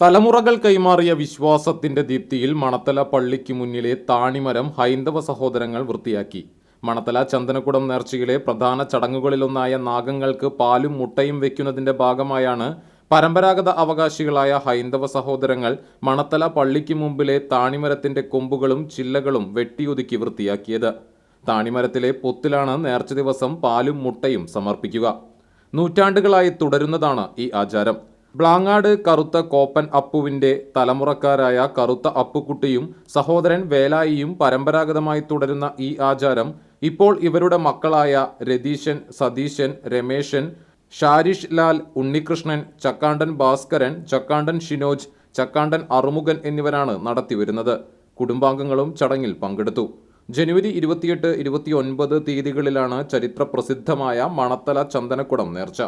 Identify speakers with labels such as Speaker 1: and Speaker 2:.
Speaker 1: തലമുറകൾ കൈമാറിയ വിശ്വാസത്തിന്റെ ദീപ്തിയിൽ മണത്തല പള്ളിക്ക് മുന്നിലെ താണിമരം ഹൈന്ദവ സഹോദരങ്ങൾ വൃത്തിയാക്കി. മണത്തല ചന്ദനക്കുടം നേർച്ചയിലെ പ്രധാന ചടങ്ങുകളിലൊന്നായ നാഗങ്ങൾക്ക് പാലും മുട്ടയും വെക്കുന്നതിന്റെ ഭാഗമായാണ് പരമ്പരാഗത അവകാശികളായ ഹൈന്ദവ സഹോദരങ്ങൾ മണത്തല പള്ളിക്ക് മുമ്പിലെ താണിമരത്തിന്റെ കൊമ്പുകളും ചില്ലകളും വെട്ടിയൊതുക്കി വൃത്തിയാക്കിയത്. താണിമരത്തിലെ പൊത്തിലാണ് നേർച്ച ദിവസം പാലും മുട്ടയും സമർപ്പിക്കുക. നൂറ്റാണ്ടുകളായി തുടരുന്നതാണ് ഈ ആചാരം. ബ്ലാങ്ങാട് കറുത്ത കോപ്പൻ അപ്പുവിന്റെ തലമുറക്കാരായ കറുത്ത അപ്പുക്കുട്ടിയും സഹോദരൻ വേലായിയും പരമ്പരാഗതമായി തുടരുന്ന ഈ ആചാരം ഇപ്പോൾ ഇവരുടെ മക്കളായ രതീശൻ സതീശൻ രമേശൻ ഷാരിഷ് ലാൽ ഉണ്ണികൃഷ്ണൻ ചക്കാണ്ടൻ ഭാസ്കരൻ ചക്കാണ്ടൻ ഷിനോജ് ചക്കാണ്ടൻ അറുമുഖൻ എന്നിവരാണ് നടത്തിവരുന്നത്. കുടുംബാംഗങ്ങളും ചടങ്ങിൽ പങ്കെടുത്തു. ജനുവരി ഇരുപത്തിയെട്ട് ഇരുപത്തിയൊൻപത് തീയതികളിലാണ് ചരിത്ര പ്രസിദ്ധമായ മണത്തല ചന്ദനക്കുടം നേർച്ച.